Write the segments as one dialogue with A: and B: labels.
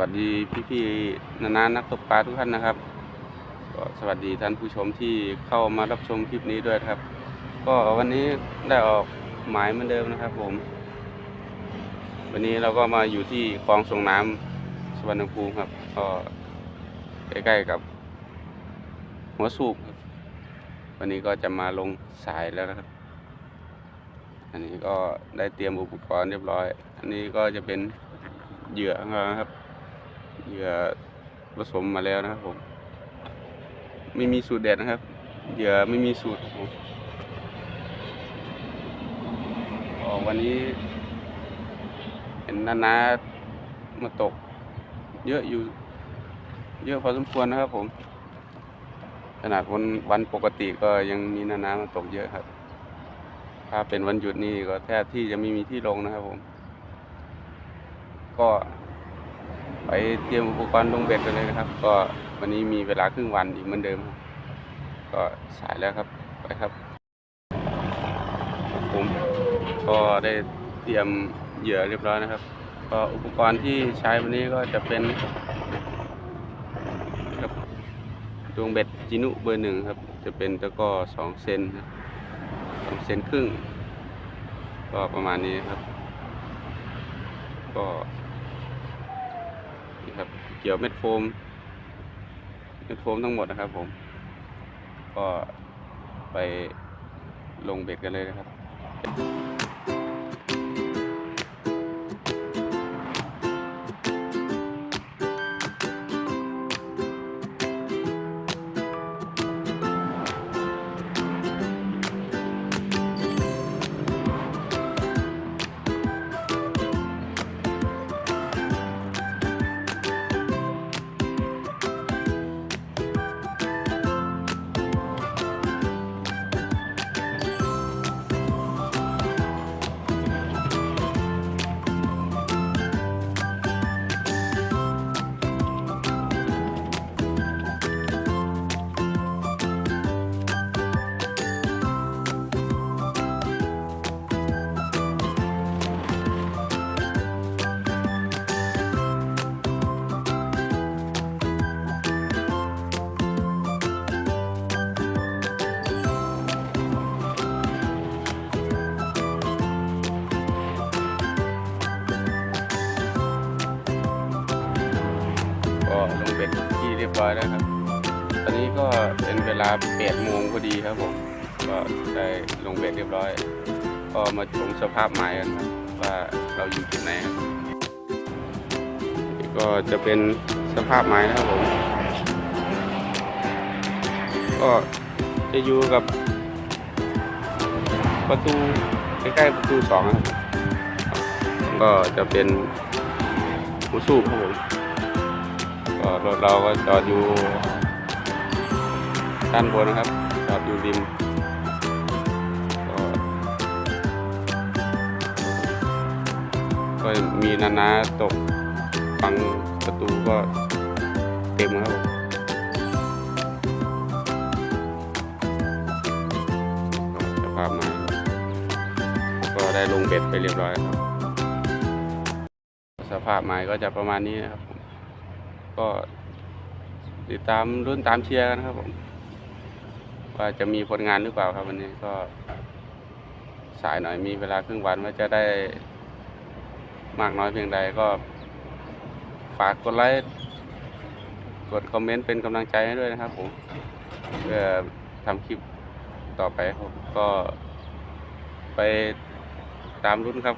A: วัสดีพี่นานานักตกปลาทุกท่านนะครับก็สวัสดีท่านผู้ชมที่เข้ามารับชมคลิปนี้ด้วยครับ ก็วันนี้ได้ออกหมายเหมือนเดิมนะครับ ผม วันนี้เราก็มาอยู่ที่คลองส่งน้ำสวรรณภูมิครับก็ใกล้ๆกับหัวสูบวันนี้ก็จะมาลงสายแล้วนะครับ อันนี้ก็ได้เตรียมอุปกรณ์เรียบร้อย อันนี้ก็จะเป็นเหยื่อนะครับ เหยื่อผสมมาแล้วนะครับผม ไม่มีสูตรเด็ดนะครับ เหยื่อไม่มีสูตรผมวันนี้ เห็นนานามาตก เยอะอยู่ เยอะพอสมควรนะครับผม ขนาดวันวันปกติก็ยังมีนานามาตกเยอะครับ ถ้าเป็นวันหยุดนี่ก็แทบที่จะไม่มีที่ลงนะครับผม ก็ ไปเตรียมอุปกรณ์ลงเบ็ดกันเลยนะครับ ก็วันนี้มีเวลาครึ่งวันอีกเหมือนเดิม ก็สายแล้วครับไปครับ ผมก็ได้เตรียมเหยื่อเรียบร้อยนะครับ ก็อุปกรณ์ที่ใช้วันนี้ก็จะเป็นครับดวงเบ็ดจินุเบอร์หนึ่งครับ จะเป็นตะก้อสองเซนครับสองเซนครึ่ง ก็ประมาณนี้ครับ ก็ ครับ เกี่ยวเม็ดโฟม เม็ดโฟมทั้งหมดนะครับ ผม ก็ไปลงเบ็ดกันเลยนะครับ ร้อยแล้วครับ ตอนนี้ก็เป็นเวลา8โมงพอดีครับผม ก็ได้ลงเบ็ดเรียบร้อย ก็มาชมสภาพหมายกันครับว่าเราอยู่จุดไหนครับก็จะเป็นสภาพหมายนะครับผม ก็จะอยู่กับ ประตูใกล้ๆประตูสองนะครับก็จะเป็นหูสูบครับผม ก็รถเราก็จอดอยู่ด้านบนนะครับ จอดอยู่ริมก็มีนานาตกฟังประตูก็เต็มครับสภาพมาก็ได้ลงเบ็ดไปเรียบร้อยครับ สภาพไม้ก็จะประมาณนี้นะครับผม ก็ติดตามรุ่นตามเชียร์กันครับผม ว่าจะมีผลงานหรือเปล่าครับวันนี้ก็สายหน่อยมีเวลาครึ่งวันว่าจะได้มากน้อยเพียงใดก็ ฝากกดไลค์กดคอมเมนต์เป็นกำลังใจให้ด้วยนะครับผมเพื่อทำคลิปต่อไปครับก็ไปตามรุ่นครับ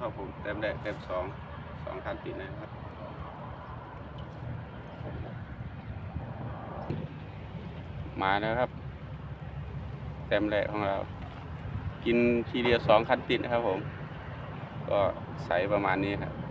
A: มาแล้วครับผมเต็มแรกเต็มสองสองคันติดนะครับมานะครับ เต็มแรกของเรา กินทีเดียวสองคันติดนะครับผม ก็ใสประมาณนี้ครับ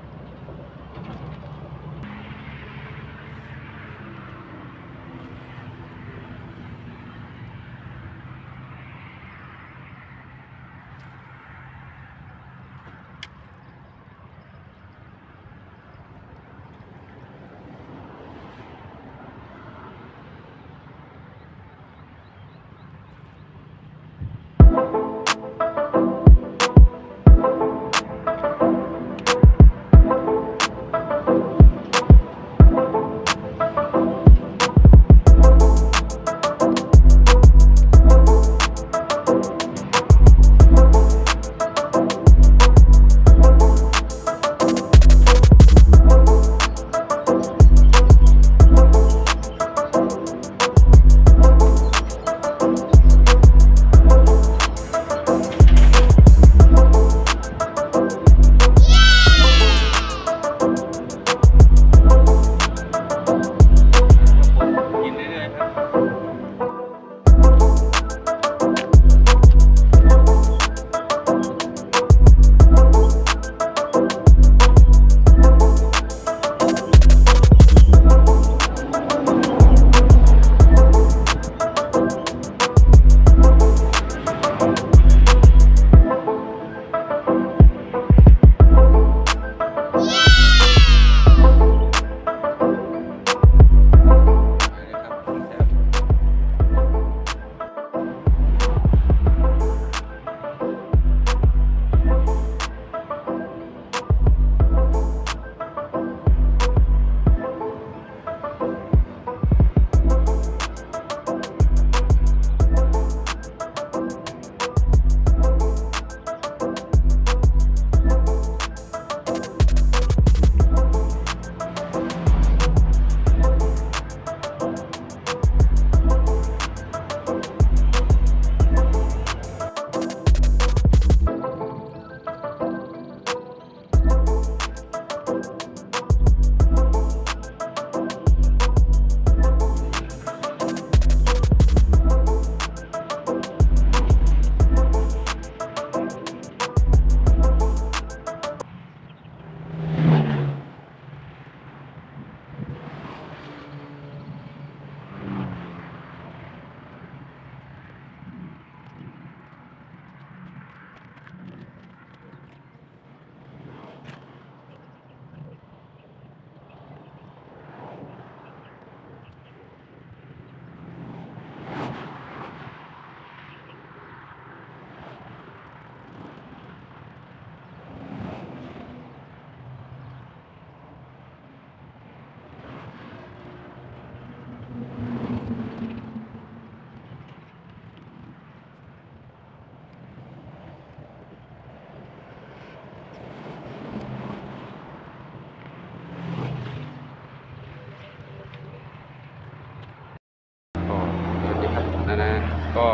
A: ก็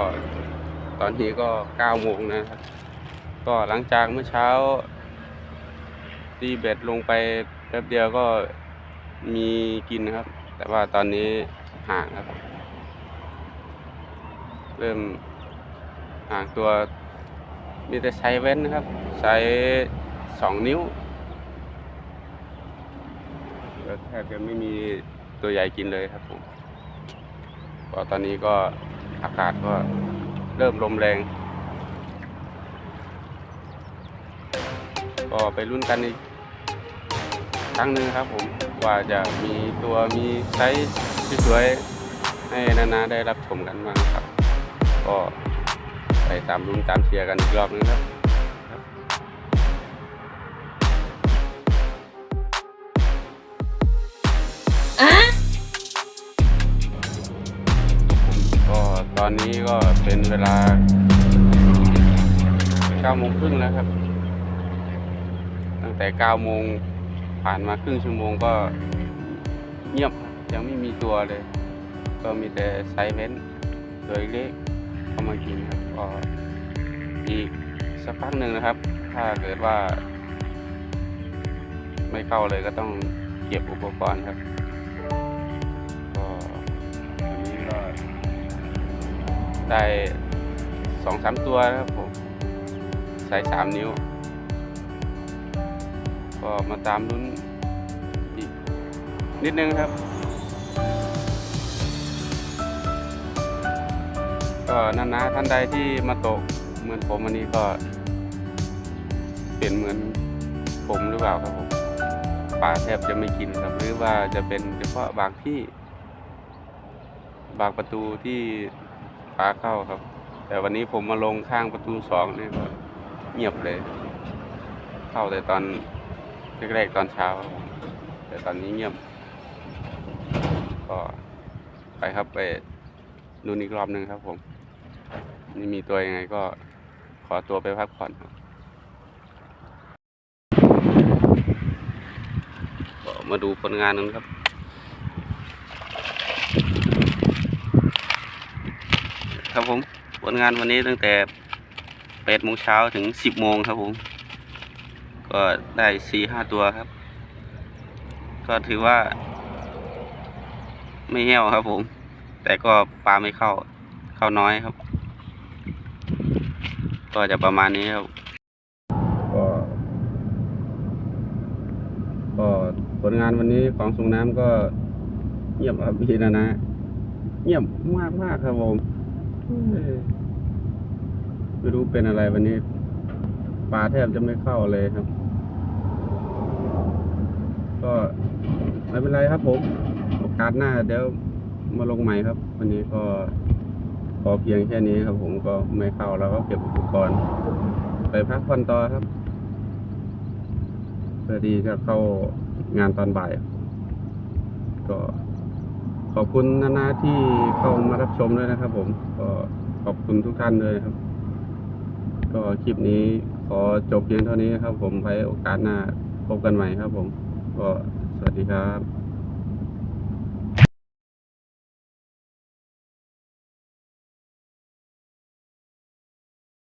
A: ตอนนี้ก็เก้าโมงนะครับ ก็หลังจากเมื่อเช้าตีเบ็ดลงไปแป๊บเดียวก็มีกินนะครับ แต่ว่าตอนนี้ห่างครับ เริ่มห่างตัวมีแต่ไซส์เว้นนะครับไซส์สองนิ้วแล้วแทบจะไม่มีตัวใหญ่กินเลยครับผมก็ตอนนี้ก็ อากาศก็เริ่มลมแรง ก็ไปรุ่นกันอีกครั้งหนึ่งครับผมว่าจะมีตัวมีไซส์สวยๆให้นานาได้รับชมกันบ้างครับ ก็ไปตามรุ่นตามเชียร์กันอีกรอบนึงครับ อนนี้ก็เป็นเวลา9โมงครึ่งแล้วครับ ตั้งแต่9โมงผ่านมาครึ่งชั่วโมงก็เงียบยังไม่มีตัวเลย ก็มีแต่ไซเว้นตัวเล็กเข้ามากินครับก็อีกสักพักหนึ่งนะครับ ถ้าเกิดว่า ไม่เข้าเลยก็ต้องเก็บอุปกรณ์ครับ ได้สองสามตัวนะครับผมใส่สามนิ้ว ก็มาตามลุ้นอีกนิดนึงครับ ก็นานาท่านใดที่มาตกเหมือนผมวันนี้ก็ เป็นเหมือนผมหรือเปล่าครับผมปลาแทบจะไม่กินครับหรือว่าจะเป็นเฉพาะบางที่ บางประตูที่ ปลาเข้าครับ แต่วันนี้ผมมาลงข้างประตูสองนี่ก็เงียบเลย เข้าแต่ตอนแรกๆตอนเช้า แต่ตอนนี้เงียบ ก็ไปครับไปดูอีกรอบหนึ่งครับผม นี่มีตัวยังไงก็ขอตัวไปพักผ่อนครับมาดูผลงานนั้นครับ ครับผมผลงานวันนี้ตั้งแต่แปดโมงเช้าถึงสิบโมงครับผม ก็ได้สี่ห้าตัวครับ ก็ถือว่า ไม่แห้วครับผม แต่ก็ปลาไม่เข้า เข้าน้อยครับ ก็จะประมาณนี้ครับ ก็ ก็ผลงานวันนี้ของสูงน้ำก็เงียบครับพี่นะนะ เงียบมากมากครับผม ไม่รู้เป็นอะไรวันนี้ปลาแทบจะไม่เข้าเลยครับ ก็ไม่เป็นไรครับผมโอกาสหน้าเดี๋ยวมาลงใหม่ครับ วันนี้ก็พอเพียงแค่นี้ครับ ผมก็ไม่เข้าแล้วก็เก็บอุปกรณ์ ไปพักผ่อนต่อครับเพื่อที่จะเข้างานตอนบ่าย ก็ ขอบคุณนานาที่เข้ามารับชมด้วยนะครับผมก็ขอบคุณทุกท่านเลยครับ ก็คลิปนี้ขอจบเพียงเท่านี้ครับ ผมไว้โอกาสหน้าพบกันใหม่ครับ ผม ก็สวัสดีครับ